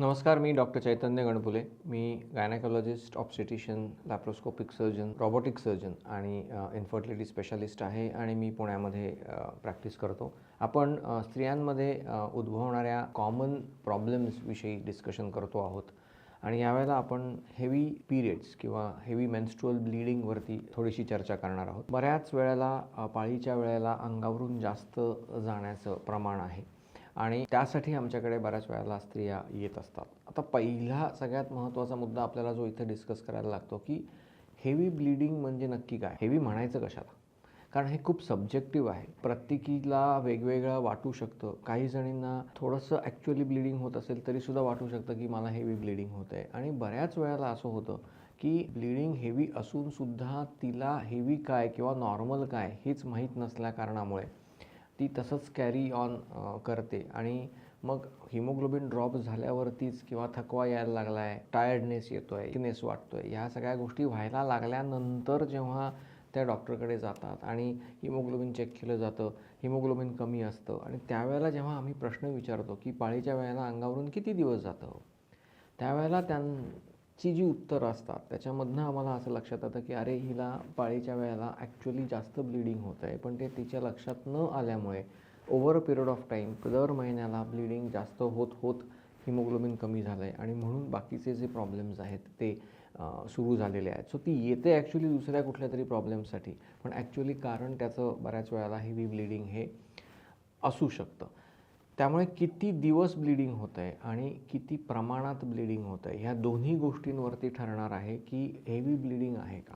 नमस्कार मी डॉक्टर चैतन्य गणपुले. मी gynaecologist obstetrician laparoscopic surgeon robotic surgeon आणि इन्फर्टिलिटी स्पेशालिस्ट आहे आणि मी पुण्यामध्ये प्रॅक्टिस करतो. आपण स्त्रियांमध्ये उद्भवणाऱ्या कॉमन प्रॉब्लेम्सविषयी डिस्कशन करतो आहोत. आणि यावेळेला आपण हेवी पिरियड्स किंवा हेवी मेन्स्ट्रुअल ब्लिडिंगवरती थोडीशी चर्चा करणार आहोत. बऱ्याच वेळेला पाळीच्या वेळेला अंगावरून जास्त जाण्याचं प्रमाण आहे. आणि त्यासाठी आमच्याकडे बऱ्याच वेळेला स्त्रिया येत असतात. आता पहिला सगळ्यात महत्त्वाचा मुद्दा आपल्याला जो इथे डिस्कस करायला लागतो की हेवी ब्लिडिंग म्हणजे नक्की काय? हेवी म्हणायचं कशाला? कारण हे खूप सब्जेक्टिव्ह आहे. प्रत्येकीला वेगवेगळं वाटू शकतं. काही जणींना थोडंसं ॲक्च्युअली ब्लिडिंग होत असेल तरीसुद्धा वाटू शकतं की मला हेवी ब्लिडिंग होत आहे आणि बऱ्याच वेळेला असं होतं की ब्लिडिंग हेवी असूनसुद्धा तिला हेवी काय किंवा नॉर्मल काय हेच माहीत नसल्या कारणामुळे ती तसंच कॅरी ऑन करते. आणि मग हिमोग्लोबिन ड्रॉप झाल्यावरतीच किंवा थकवा यायला लागला आहे टायर्डनेस येतो आहे विकनेस वाटतो आहे ह्या सगळ्या गोष्टी व्हायला लागल्यानंतर जेव्हा त्या डॉक्टरकडे जातात आणि हिमोग्लोबिन चेक केलं जातं हिमोग्लोबिन कमी असतं आणि त्यावेळेला जेव्हा आम्ही प्रश्न विचारतो की पाळीच्या वेळेला अंगावरून किती दिवस जातं? त्यावेळेला त्यां ची जी उत्तरं असतात त्याच्यामधनं आम्हाला असं लक्षात येतं की अरे हिला पाळीच्या वेळेला ॲक्च्युली जास्त ब्लिडिंग होत आहे. पण ते तिच्या लक्षात न आल्यामुळे over a period of time दर महिन्याला ब्लिडिंग जास्त होत होत हिमोग्लोबिन कमी झालं आहे आणि म्हणून बाकीचे जे प्रॉब्लेम्स आहेत ते सुरू झालेले आहेत. सो ती येते ॲक्च्युली दुसऱ्या कुठल्या तरी प्रॉब्लेमसाठी पण ॲक्च्युली कारण त्याचं बऱ्याच वेळेला हेवी ब्लिडिंग हे असू शकतं. त्यामुळे किती दिवस ब्लिडिंग होतं आहे आणि किती प्रमाणात ब्लिडिंग होतं आहे ह्या दोन्ही गोष्टींवरती ठरणार आहे की हेवी ब्लिडिंग आहे का?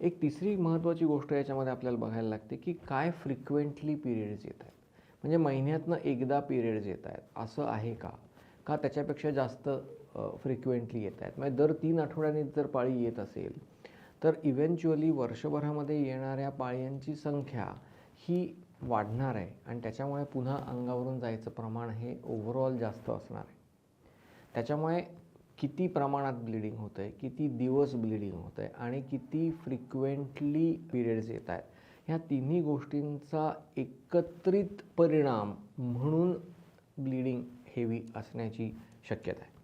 एक तिसरी महत्त्वाची गोष्ट याच्यामध्ये आपल्याला बघायला लागते की काय फ्रिक्वेंटली पिरियड्स येत आहेत. म्हणजे महिन्यातनं एकदा पिरियड्स येत आहेत. असं आहे का? का त्याच्यापेक्षा जास्त फ्रिक्वेंटली येत आहेत? म्हणजे दर तीन आठवड्यांनी जर पाळी येत असेल तर इव्हेंच्युअली वर्षभरामध्ये येणाऱ्या पाळ्यांची संख्या ही वाढणार आहे आणि त्याच्यामुळे पुन्हा अंगावरून जायचं प्रमाण हे ओव्हरऑल जास्त असणार आहे. त्याच्यामुळे किती प्रमाणात ब्लिडिंग होतं आहे किती दिवस ब्लिडिंग होतं आहे आणि किती फ्रिक्वेंटली पिरियड्स येत आहेत ह्या तिन्ही गोष्टींचा एकत्रित परिणाम म्हणून ब्लिडिंग हेवी असण्याची शक्यता आहे.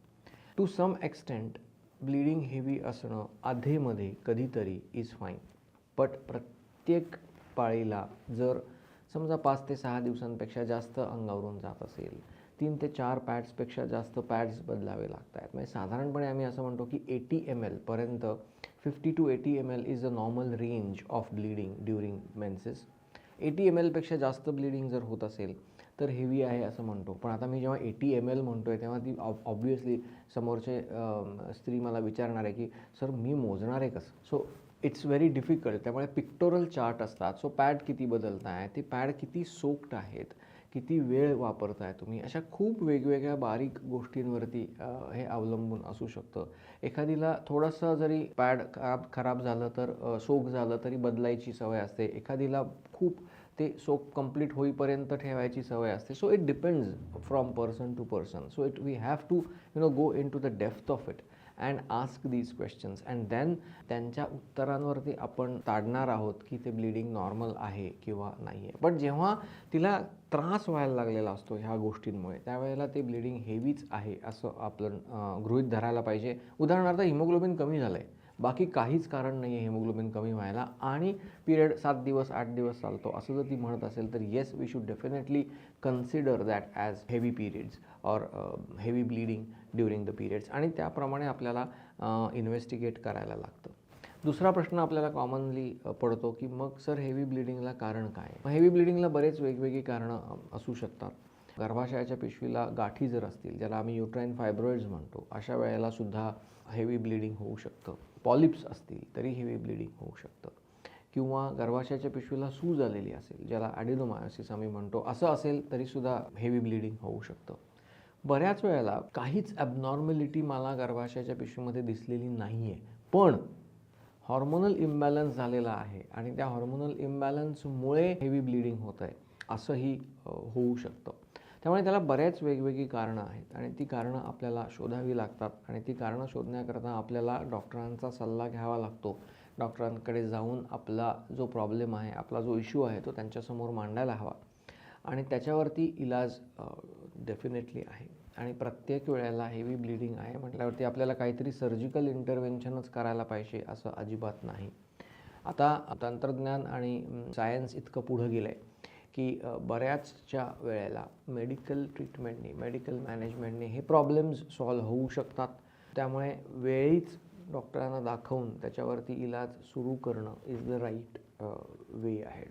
To some extent bleeding heavy असणं आधेमध्ये कधीतरी इज फाईन बट प्रत्येक पाळीला जर समजा पाच ते सहा दिवसांपेक्षा जास्त अंगावरून जात असेल तीन ते चार पॅड्सपेक्षा जास्त पॅड्स बदलावे लागत आहेत म्हणजे साधारणपणे आम्ही असं म्हणतो की eighty M एलपर्यंत fifty to eighty M L is a normal range of bleeding during menses. Eighty M एलपेक्षा जास्त ब्लिडिंग जर होत असेल तर हेवी आहे असं म्हणतो. पण आता मी जेव्हा एटी एम एल म्हणतो आहे तेव्हा ती ऑब्वियसली समोरचे स्त्री मला विचारणार आहे की सर मी मोजणार आहे कसं? सो इट्स व्हेरी डिफिकल्ट त्यामुळे पिक्टोरल चार्ट असतात. सो पॅड किती बदलताय? ते पॅड किती सोक्ड आहेत? किती वेळ वापरताय तुम्ही? अशा खूप वेगवेगळ्या बारीक गोष्टींवरती हे अवलंबून असू शकतं. एखादीला थोडंसं जरी पॅड खराब खराब झालं तर सोक झालं तरी बदलायची सवय असते. एखादीला खूप ते सोक कंप्लीट होईपर्यंत ठेवायची सवय असते. So it depends from person to person so it we have to you know go into the depth of it and ask these questions and then त्यांच्या उत्तरांवरती आपण ताडणार आहोत की ते ब्लिडिंग नॉर्मल आहे किंवा नाही आहे पण जेव्हा तिला त्रास व्हायला लागलेला असतो ह्या गोष्टींमुळे त्यावेळेला ते ब्लिडिंग हेवीच आहे असं आपलं गृहित धरायला पाहिजे. उदाहरणार्थ हिमोग्लोबिन कमी झालं आहे बाकी काहीच कारण नाही आहे हिमोग्लोबिन कमी व्हायला. आणि पिरियड सात दिवस आठ दिवस चालतो. असं जर ती म्हणत असेल तर yes we should definitely consider that as heavy periods or heavy bleeding during the periods आणि त्याप्रमाणे आपल्याला uh, इन्व्हेस्टिगेट करायला लागतं. दुसरा प्रश्न आपल्याला कॉमनली uh, पडतो की मग सर हेवी ब्लिडिंगला कारण काय? हेवी ब्लिडिंगला बरेच वेगवेगळी कारणं असू शकतात. गर्भाशयाच्या पिशवीला गाठी जर असतील ज्याला आम्ही युट्राईन फायब्रॉइड्स म्हणतो अशा वेळेला सुद्धा हेवी ब्लिडिंग होऊ शकतं. पॉलिप्स असतील तरी हेवी ब्लिडिंग होऊ शकतं. किंवा गर्भाशयाच्या पिशवीला सूज आलेली असेल ज्याला ॲडिनोमायोसिस आम्ही म्हणतो असं असेल तरीसुद्धा हेवी ब्लिडिंग होऊ शकतं. बऱ्याच वेळेला काहीच ॲबनॉर्मॅलिटी मला गर्भाशयाच्या पिशवीमध्ये दिसलेली नाही आहे पण हॉर्मोनल इम्बॅलन्स झालेला आहे आणि त्या हॉर्मोनल इम्बॅलन्समुळे हेवी ब्लिडिंग होत आहे असंही होऊ शकतं. त्यामुळे त्याला बऱ्याच वेगवेगळी कारणं आहेत आणि ती कारणं आपल्याला शोधावी लागतात आणि ती कारणं शोधण्याकरता आपल्याला डॉक्टरांचा सल्ला घ्यावा लागतो. डॉक्टरांकडे जाऊन आपला जो प्रॉब्लेम आहे आपला जो इश्यू आहे तो त्यांच्यासमोर मांडायला हवा. आणि त्याच्यावरती इलाज डेफिनेटली आहे. आणि प्रत्येक वेळेला हेवी ब्लिडिंग आहे म्हटल्यावरती आपल्याला काहीतरी सर्जिकल इंटरव्हेन्शनच करायला पाहिजे असं अजिबात नाही. आता तंत्रज्ञान आणि सायन्स इतकं पुढं गेलं आहे की बऱ्याचच्या वेळेला मेडिकल ट्रीटमेंटने मेडिकल मॅनेजमेंटने हे प्रॉब्लेम्स सॉल्व्ह होऊ शकतात. त्यामुळे वेळीच डॉक्टरांना दाखवून त्याच्यावरती इलाज सुरू करणं is the right way ahead